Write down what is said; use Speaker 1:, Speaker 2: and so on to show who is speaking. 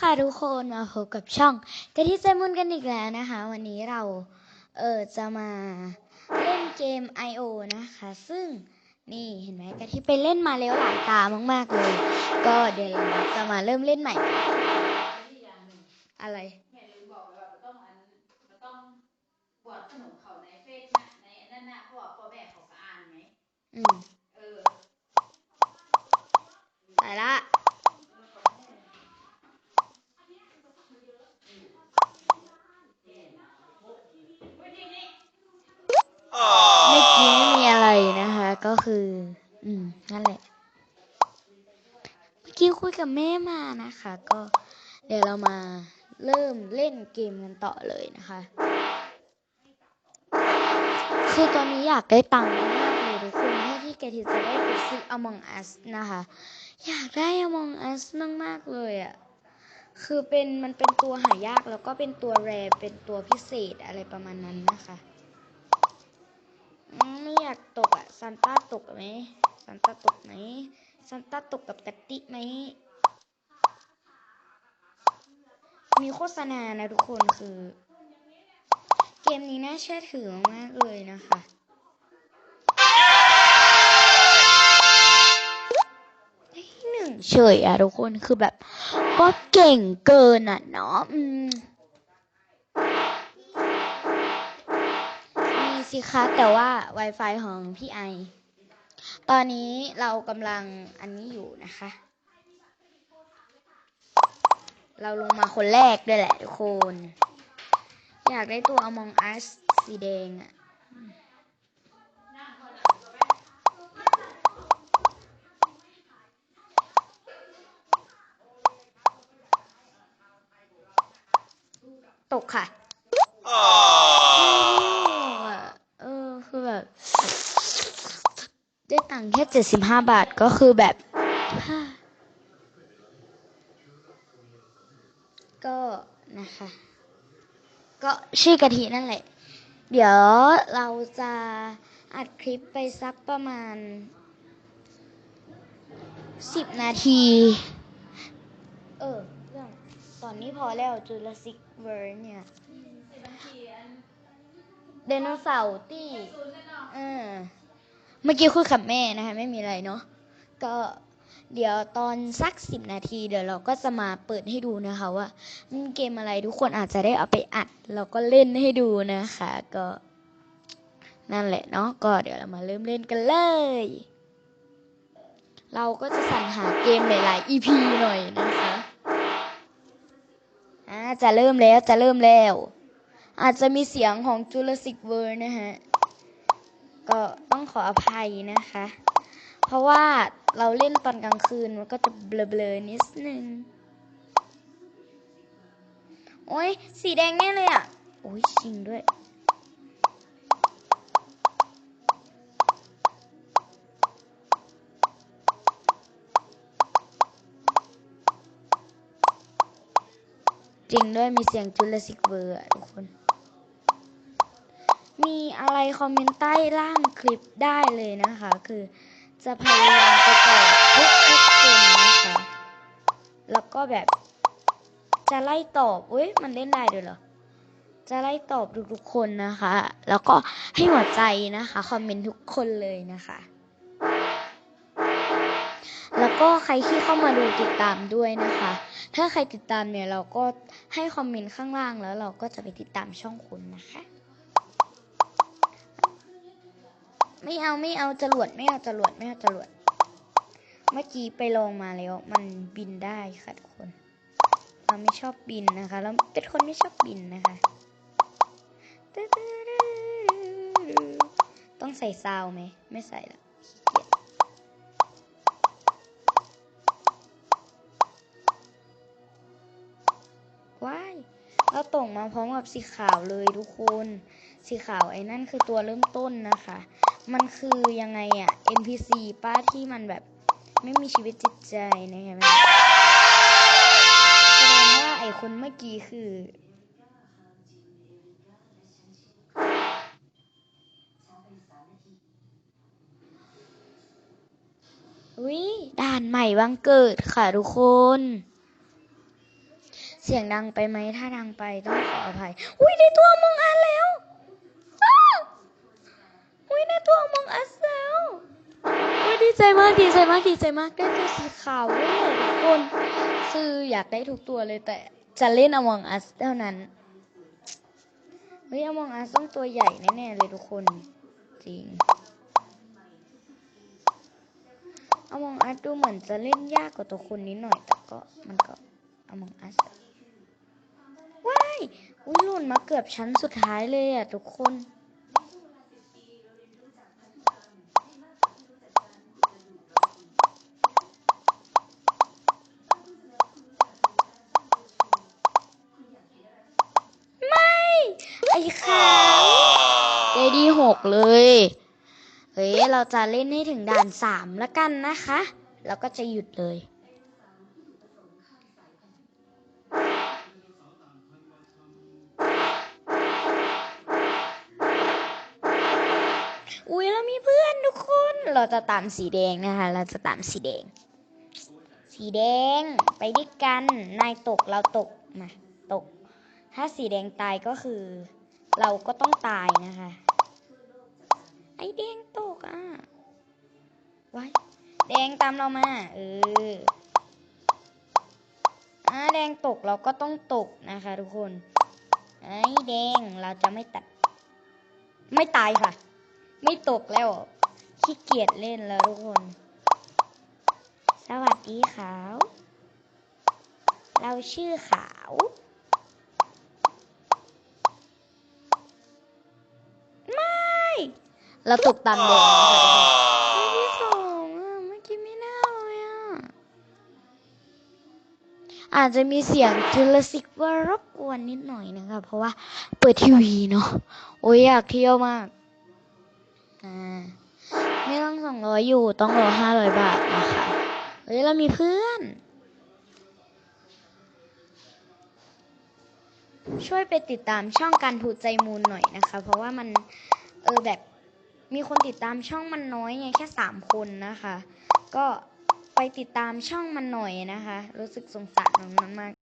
Speaker 1: ค่ะทุกคนมาพบกับช่องกะทิใจมุนกันอีกแล้วนะคะ วันนี้เราเออจะมาเล่นเกม I.O. นะคะ ซึ่งนี่เห็นไหมกะทิไปเล่นมาแล้วหลายตามากๆเลย ก็เดี๋ยวเราจะมาเริ่มเล่นใหม่ อะไร
Speaker 2: แม่ลืมบอกไปว่ามันต้องอันมันต้องบวชขนมเขาในเฟซนะในอันนั้นนะเพราะว่าพ่อแม่เขาก็อ่านไหม
Speaker 1: อืม
Speaker 2: เออ
Speaker 1: ใส่ละ ไม่กี้ไม่มีอะไรนะ คือ อืม นั่นแหละ เมื่อกี้คุยกับแม่มานะคะ ก็เดี๋ยวเรามาเริ่มเล่นเกมกันต่อเลยนะคะ คือตอนนี้อยากได้ตังค์มากๆเลยทุกคนเพื่ที่แกทีจะได้ไปซื้อ Among Us นะคะ อยากได้ Among Us มากๆเลยอะ่ะคือเป็นมันเป็นตัวหายากแล้วก็เป็นตัวแรเป็นตัวพิเศษอะไรประมาณนั้นนะคะ ไม่อยากตกอะซันต้าตกไหมซันต้าตกไหมซันต้าตกกับแตตติไหมมีโฆษณานะทุกคนคือ เกมนี้น่าเชื่อถือมากเลยนะคะหนึ่งเฉยอะทุกคนคือแบบ ก็เก่งเกินอะเนาะ สิคะแต่ว่า Wi-Fi ของพี่ไอ ตอนนี้เรากำลังอันนี้อยู่นะคะ เราลงมาคนแรกด้วยแหละทุกคน อยากได้ตัว Among Us สีแดงอะตกค่ะ เออ คือแบบ ได้ตังค์แค่เจ็ดสิบห้าบาทก็คือแบบ ก็นะคะ ก็ชื่อกะทินั่นแหละ เดี๋ยวเราจะอัดคลิปไปสักประมาณสิบนาที เออ เรื่อง ตอนนี้พอแล้วจูราสิกเวิร์เนี่ยไดโนเสาร์ที่ เออเมื่อกี้คุยกับแม่นะคะไม่มีอะไรเนาะก็เดี๋ยวตอนสักสิบนาทีเดี๋ยวเราก็จะมาเปิดให้ดูนะคะว่ามันเกมอะไรทุกคนอาจจะได้เอาไปอัดแล้วก็เล่นให้ดูนะคะ ก็นั่นแหละเนาะก็เดี๋ยวเรามาเริ่มเล่นกันเลย เราก็จะสรรหาเกมหลาย ๆ EP หน่อยนะคะอ่าจะเริ่มแล้วจะเริ่มแล้ว อาจจะมีเสียงของ Jurassic World นะฮะ ก็ต้องขออภัยนะคะ เพราะว่าเราเล่นตอนกลางคืนมันก็จะเบลอๆนิดนึง โอ้ยสีแดงแน่เลยอะ โอ้ยจริงด้วยจริงด้วยมีเสียง Jurassic World อะทุกคน มีอะไรคอมเมนต์ใต้ล่างคลิปได้เลยนะคะ คือจะพยายามไปตอบทุกทุกคนนะคะ แล้วก็แบบ จะไล่ตอบอุ้ยมันเล่นได้ด้วยเหรอ จะไล่ตอบทุกๆคนนะคะ แล้วก็ให้หัวใจนะคะคอมเมนต์ทุกคนเลยนะคะแล้วก็ใครที่เข้ามาดูติดตามด้วยนะคะ ถ้าใครติดตามเนี่ยเราก็ให้คอมเมนต์ข้างล่างแล้วเราก็จะไปติดตามช่องคุณนะคะ ไม่เอาไม่เอาจรวดไม่เอาจรวดไม่เอาจรวด เมื่อกี้ไปลองมาแล้ว มันบินได้ค่ะทุกคน เราไม่ชอบบินนะคะเราเป็นคนไม่ชอบบินนะคะ ต้องใส่ซาวไหม ไม่ใส่ละขี้เกียจว้ายเราตกมาพร้อมกับสีขาวเลยทุกคน สีขาวไอ้นั่นคือตัวเริ่มต้นนะคะ มันคือยังไงอะ NPC ป้าที่มันแบบไม่มีชีวิตจิตใจนะคะแม่แสดงว่าไอ้คนเมื่อกี้คืออุ้ยด่านใหม่บังเกิดค่ะทุกคน เสียงดังไปไหมถ้าดังไปต้องขออภัย อุ้ยได้ตัวมองอันแล้วอ้าวอุ้ยได้ตัวมองอัสแล้วอุ้ยดี ใจมากดีใจมากดีใจมากได้ตัวสีขาวด้วยทุกคนคืออยากได้ทุกตัวเลยแต่จะเล่นอมองอัสเท่านั้นเฮ้ยอมองอัสต้องตัวใหญ่แน่ๆเลยทุกคนจริงอมองอัสดูเหมือนจะเล่นยากกว่าตัวคนนิดหน่อยแต่ก็มันก็อมองอัสว้ายอุ้ยหล่นมาเกือบชั้นสุดท้ายเลยอะทุกคน ไม่ ไอ้ขาวเดดีห กเลยเฮ้ยเราจะเล่นให้ถึงด่านสามแล้วกันนะคะ แล้วก็จะหยุดเลย อุ้ยเรามีเพื่อนทุกคน เราจะตามสีแดงนะคะ เราจะตามสีแดง สีแดงไปด้วยกัน นายตกเราตกมาตก ถ้าสีแดงตายก็คือ เราก็ต้องตายนะคะ ไอ้แดงตกอะไว้แดงตามเรามา เอออ่าแดงตกเราก็ต้องตกนะคะ ทุกคน ไอ้แดงเราจะไม่ตัด ไม่ตายค่ะ ไม่ตกแล้วขี้เกียจเล่นแล้วทุกคน สวัสดีขาว เราชื่อขาว เราตกตามแดงนะคะไม่ที่สองอะเมื่อกี้ไม่น่าเลยอะ อาจจะมีเสียงจุลศิกว่ารบกวนนิดหน่อยนะคะเพราะว่าเปิดทีวีเนาะโอ้ยอยากเที่ยวมากอ่าไม่ต้องสองร้อยอยู่ต้องรอห้าร้อยบาทนะคะเฮ้ยเรามีเพื่อน ช่วยไปติดตามช่องการถูใจมูลหน่อยนะคะ เพราะว่ามันเออแบบ มีคนติดตามช่องมันน้อยไงแค่สามคนนะคะ ก็ไปติดตามช่องมันหน่อยนะคะ รู้สึกสงสารน้องมันมาก